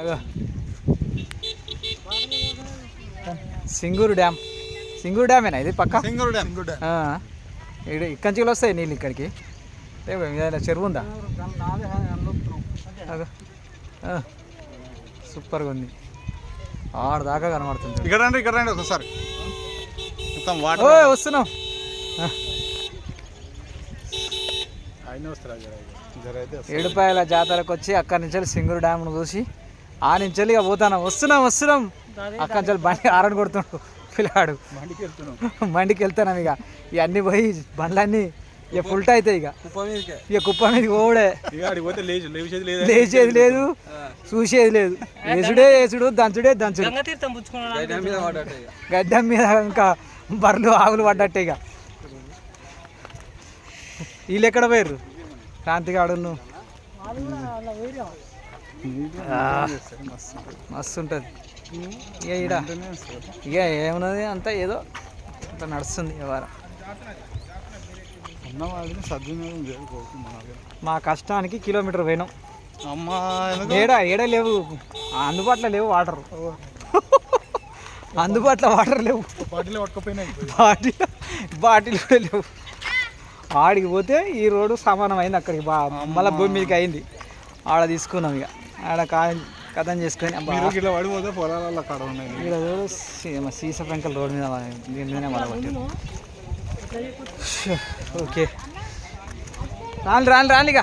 అగో. సింగూరు డ్యామ్. సింగూరు డ్యామేనా ఇది పక్క? సింగూరు డ్యామ్. ఇక్కడ ఇక్కడి నుంచి వస్తాయి నీళ్ళు ఇక్కడికి. చెరువు ఉందా? అగో. సూపర్గా ఉంది. ఆడ దాకా కనబడుతుంది. ఇక్కడ రండి ఇక్కడ రండి ఒకసారి. మొత్తం ఓ వాటర్ వస్తున్నాం. ఏడుపాయల జాతరకు వచ్చి అక్కడి నుంచి సింగూరు డ్యామ్ను చూసి ఆ నుంచి ఇక పోతాను? వస్తున్నాం వస్తున్నాం. అక్కడి నుంచి బండి ఆరని కొడుతున్నాడు పిల్లాడు. బండికి వెళ్తున్నాం ఇక? ఇవన్నీ పోయి బండ్లన్నీ ఇక ఫుల్ట్ అవుతాయి ఇక. ఇక కుప్ప మీద పోవడే. లేచేది లేదు? చూసేది లేదు. వేసుడే వేసుడు దంచుడే దంచుడు. గడ్డం మీద ఇంకా. బర్రెలు ఆవులు పడ్డట్టే ఇక. వీళ్ళు ఎక్కడ పోయారు క్రాంతి గాడును మస్తు ఉంటుంది. ఇక ఈడ ఇక ఏమున్నది అంతా ఏదో అంత నడుస్తుంది వ్యవహారం మా కష్టానికి కిలోమీటర్ పోయినాం. ఏడ ఏడ లేవు. అందుబాటులో లేవు వాటర్. అందుబాటులో వాటర్ లేవు. బాటిల్ బాటిల్ బాటిల్ కూడా లేవు. ఆడికి పోతే ఈ రోడ్డు సమానం అయింది అక్కడికి. బా మళ్ళీ భూమి మీదకి అయింది. ఆడ తీసుకున్నాం ఇక ఆడ కా కథం చేసుకొని ఇట్లా పడిపోతే ఉన్నాయి. చూడు సీస రోడ్ మీద దీని మీదనే మన ఓకే. రాను రాను రాను ఇక.